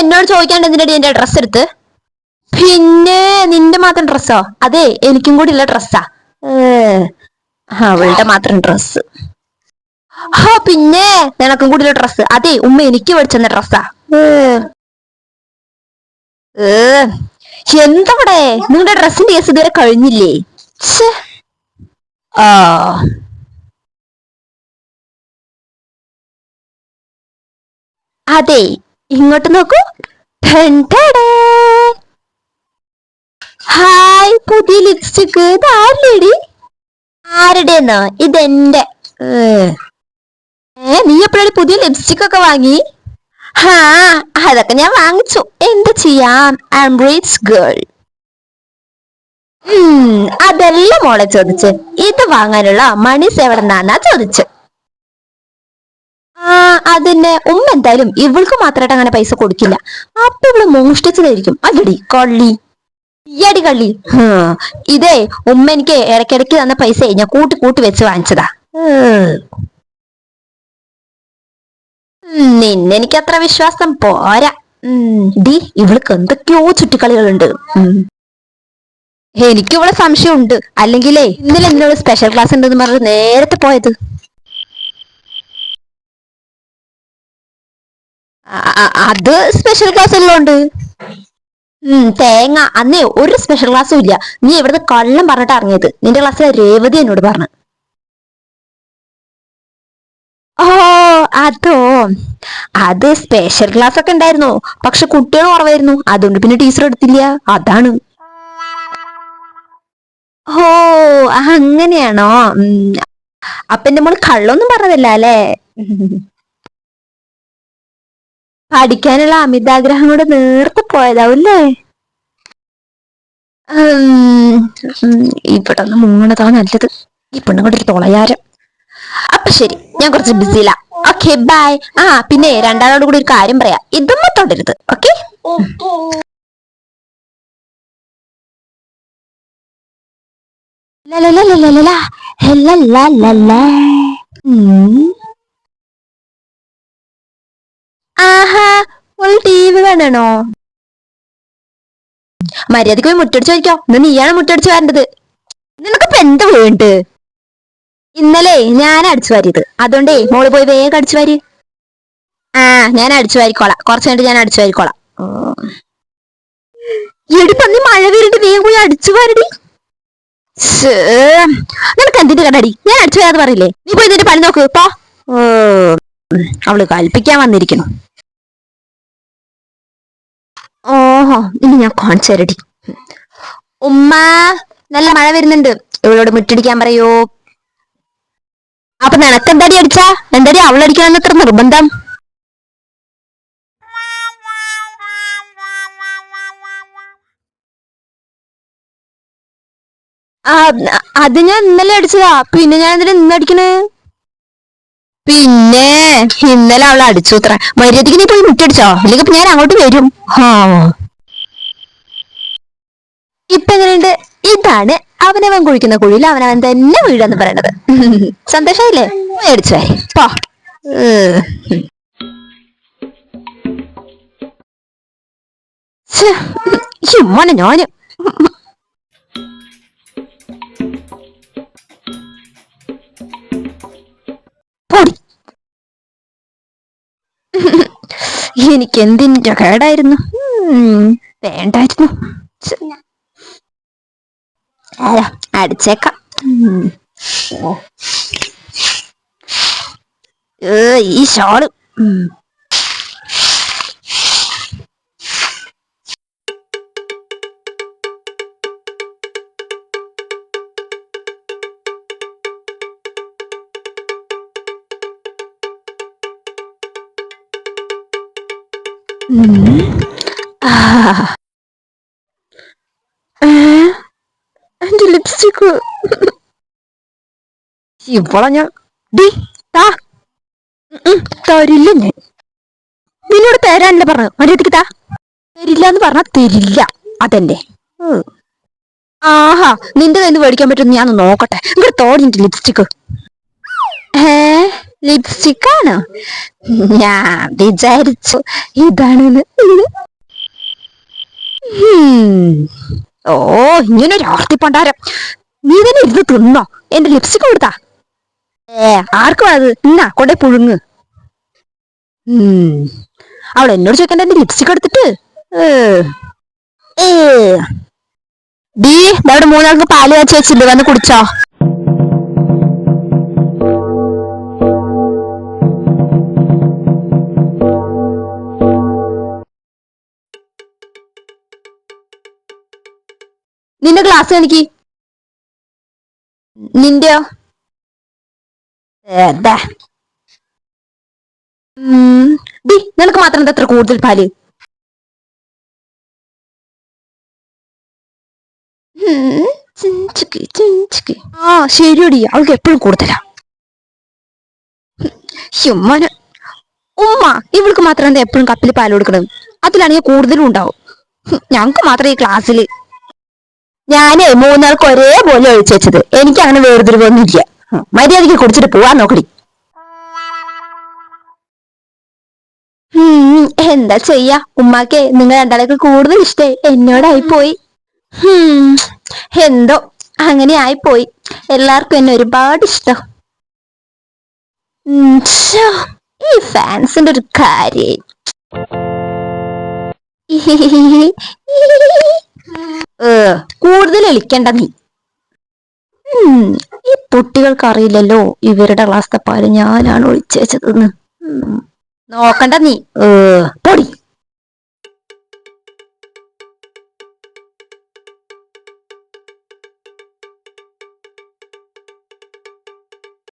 എന്നോട് ചോദിക്കാണ്ട് എന്തിനടി എന്റെ ഡ്രസ്സ് എടുത്ത്? പിന്നെ നിന്റെ മാത്രം ഡ്രസ്സോ അതെ എനിക്കും കൂടി ഉള്ള ഡ്രസ്സാ അവളുടെ മാത്രം ഡ്രസ്സ് ആ പിന്നെ നിനക്കും കൂടി ഉള്ള ഡ്രസ്സ് അതെ ഉമ്മ എനിക്ക് പഠിച്ചെന്ന ഡ്രസ്സാ എന്തവിടെ? നിങ്ങളുടെ ഡ്രസ്സിന്റെ കേസ് ഇതുവരെ കഴിഞ്ഞില്ലേ? ആ. അതെ ഇങ്ങോട്ട് നോക്കൂ. ഹായ് പുതിയ ലിപ്സ്റ്റിക് ഇത് ആരുടെടി ആരുടെന്നോ ഇതെന്റെ. ഏ നീ എപ്പോഴാണ് പുതിയ ലിപ്സ്റ്റിക് ഒക്കെ വാങ്ങി? ഹാ അതൊക്കെ ഞാൻ വാങ്ങിച്ചു. എന്ത് ചെയ്യാം? ഐ ഗേൾ അതല്ല മോളെ ചോദിച്ച്. ഇത് വാങ്ങാനുള്ള മണീസ് എവിടെ ചോദിച്ചു. അതിന്റെ ഉമ്മ എന്തായാലും ഇവൾക്ക് മാത്രമായിട്ട് അങ്ങനെ പൈസ കൊടുക്കില്ല. അപ്പൊ ഇവൾ മോഷ്ടിച്ചതായിരിക്കും. അല്ലടി കള്ളി. ഈയടി കള്ളി. ഇതേ ഉമ്മ എനിക്ക് ഇടയ്ക്കിടയ്ക്ക് തന്ന പൈസ ഞാൻ കൂട്ടി കൂട്ടി വെച്ച് വാങ്ങിച്ചതാ. നിന്നെനിക്ക് അത്ര വിശ്വാസം പോരാ. ഡി ഇവൾക്ക് എന്തൊക്കെയോ ചുറ്റിക്കളികളുണ്ട്. എനിക്കിവിടെ സംശയമുണ്ട്. അല്ലെങ്കിലേ ഇന്നലെ എന്നോട് സ്പെഷ്യൽ ക്ലാസ് ഉണ്ടെന്ന് പറഞ്ഞ് നേരത്തെ പോയത്. അത് സ്പെഷ്യൽ ക്ലാസ് ഉണ്ട്? ഉം തേങ്ങ. അന്നേ ഒരു സ്പെഷ്യൽ ക്ലാസ്സും ഇല്ല. നീ ഇവിടുന്ന് കള്ളം പറഞ്ഞിട്ട് ഇറങ്ങിയത്. നിന്റെ ക്ലാസ്സിലെ രേവതി എന്നോട് പറഞ്ഞു. ഓ അതോ. അത് സ്പെഷ്യൽ ക്ലാസ് ഒക്കെ ഉണ്ടായിരുന്നു. പക്ഷെ കുട്ടികൾ കുറവായിരുന്നു. അതുകൊണ്ട് പിന്നെ ടീച്ചർ എടുത്തില്ല. അതാണ്. ഓ അങ്ങനെയാണോ? ഉം. അപ്പൊ എന്റെ മോൾ കള്ളൊന്നും പറഞ്ഞതല്ല അല്ലേ? പഠിക്കാനുള്ള അമിതാഗ്രഹം കൂടെ നേർത്ത് പോയതാവൂല്ലേ? ഇവിടെ ഒന്ന് മൂന്നതാ നല്ലത്. ഈ പെണ്ണുങ്ങളുടെ തുളയാരം. അപ്പൊ ശരി ഞാൻ കുറച്ച് ബിസിയിലാ. ഓക്കെ ബൈ ആ പിന്നെ രണ്ടാളോട് കൂടി ഒരു കാര്യം പറയാം. ഇതും തൊടരുത് ഓക്കെ ആഹാ കാണണോ മര്യാദയ്ക്ക് പോയി മുട്ടടിച്ചു വയ്ക്കോ ഇന്ന് നീയാണ് മുട്ടടിച്ചു വരേണ്ടത്. നിനക്കിപ്പോ എന്താ വേണ്ട? ഇന്നലെ ഞാൻ അടിച്ചു വാരിയത്. അതുകൊണ്ടേ മോൾ പോയി വേഗം അടിച്ചു വാരി. ആ ഞാൻ അടിച്ചു വാരിക്കോളാം. കുറച്ച് കഴിഞ്ഞിട്ട് ഞാൻ അടിച്ചു വാരിക്കോളാം. എടി പന്നി മഴ വീരണ്ട് വേഗം പോയി അടിച്ചു വാരടി. നിനക്ക് എന്തിന്റെ കണ്ടടി ഞാൻ അടിച്ചു വരാതെ പറയില്ലേ? നീ പോയി നിന്റെ പണി നോക്ക്. പോ. അവൾ കൽപ്പിക്കാൻ വന്നിരിക്കുന്നു. ഇനി ഞാൻ കാണിച്ചു തരടി ഉമ്മ നല്ല മഴ വരുന്നുണ്ട്. ഇവളോട് മുറ്റടിക്കാൻ പറയോ? അപ്പൊ നിനക്ക് എന്താടി അടിച്ചാ? എന്താടി അവളടിക്കണം എത്ര നിർബന്ധം? ആ, അത് ഞാൻ ഇന്നലെ അടിച്ചതാ. പിന്നെ ഞാൻ എന്തിനാ ഇന്ന് അടിക്കണേ? പിന്നെ ഇന്നലെ അവൾ അടിച്ചു അത്ര മര്യാദയ്ക്ക് നീ പോയി മുറ്റടിച്ചോ? അല്ലെങ്കിൽ ഞാൻ അങ്ങോട്ട് വരും. ഹാ ഇപ്പൊ എങ്ങനെയുണ്ട്? ഇതാണ് അവനവൻ കുഴിക്കുന്ന കുഴിയിൽ അവനവൻ തന്നെ വീഴാന്ന് പറയണത്. സന്തോഷായില്ലേ? മേടിച്ചു. വരെ. പോ ഞാൻ. എനിക്ക് എന്തിന്റെ കേടായിരുന്നു? വേണ്ടായിരുന്നു. അടിച്ചേക്കാം. ഈ ഷോൾ. ആ. ഏ, എന്റെ ലിപ്സ്റ്റിക്ക് ഇവളെ ഞാൻ ഡി താ തരില്ല ഞാൻ. നിന്നോട് തരാനല്ലേ പറഞ്ഞു മര്യാദയ്ക്ക് താ തരില്ല എന്ന് പറഞ്ഞാ തരില്ല. അതന്നെ. ആഹാ നിന്റെ കയ്യിൽ നിന്ന് മേടിക്കാൻ പറ്റുമെന്ന് ഞാൻ നോക്കട്ടെ. ഇവിടെ തോടി ലിപ്സ്റ്റിക്ക് ഏ ലിപ്സ്റ്റിക് ആണോ? ഞാൻ വിചാരിച്ചു ഇതാണെന്ന്. ഓ ഇങ്ങനൊരു ആർത്തി പണ്ടാരം. നീ തന്നെ ഇരുന്ന് തിന്നോ. എന്റെ ലിപ്സ്റ്റിക് കൊടുത്താ ഏ ആർക്കും അത്? എന്നാ കൊണ്ടേ പുഴുങ്ങ്. അവൾ എന്നോട് ചോദിക്കണ്ട എന്റെ ലിപ്സ്റ്റിക് എടുത്തിട്ട്. ഡീ അവിടെ മൂന്നാൾക്ക് പാൽ കാച്ചി വെച്ചില്ല വന്ന് കുടിച്ചോ. നിന്റെ ഗ്ലാസ് എനിക്ക് നിന്റെയോ. ഡി നിനക്ക് മാത്രം എന്താ കൂടുതൽ പാൽ. ആ ശരിയോടി. അവൾക്ക് എപ്പോഴും കൂടുതലാ. ഉമ്മന് ഉമ്മ ഇവൾക്ക് മാത്രം എന്താ എപ്പോഴും കപ്പിൽ പാൽ കൊടുക്കണം അതിലാണെങ്കിൽ കൂടുതലും ഉണ്ടാവും. ഹും, ഞങ്ങക്ക് മാത്രം ഈ ക്ലാസ്സിൽ ഞാനേ മൂന്നാൾക്ക് ഒരേപോലെ ഒഴിച്ചു വെച്ചത്. എനിക്ക് അങ്ങനെ വേർതിരിവൊന്നുമില്ല മര്യാദയ്ക്ക് കുടിച്ചിട്ട് പോവാൻ നോക്കടി. എന്താ ചെയ്യാ? ഉമ്മാക്കെ നിങ്ങൾ രണ്ടാളേക്ക് കൂടുതൽ ഇഷ്ടേ. എന്നോടായി പോയി എന്തോ അങ്ങനെ ആയിപ്പോയി. എല്ലാവർക്കും എന്നെ ഒരുപാട് ഇഷ്ടം. ഈ ഫാൻസിന്റെ ഒരു കാര്യേ. ഏ, കൂടുതൽ എളിക്കണ്ട നീ. ഈ കുട്ടികൾക്ക് അറിയില്ലല്ലോ ഇവരുടെ ക്ലാസ്സിലെ പാൽ ഞാനാണ് ഒഴിച്ചേച്ചതെന്ന് നോക്കണ്ട നീ. ഏ, പൊടി.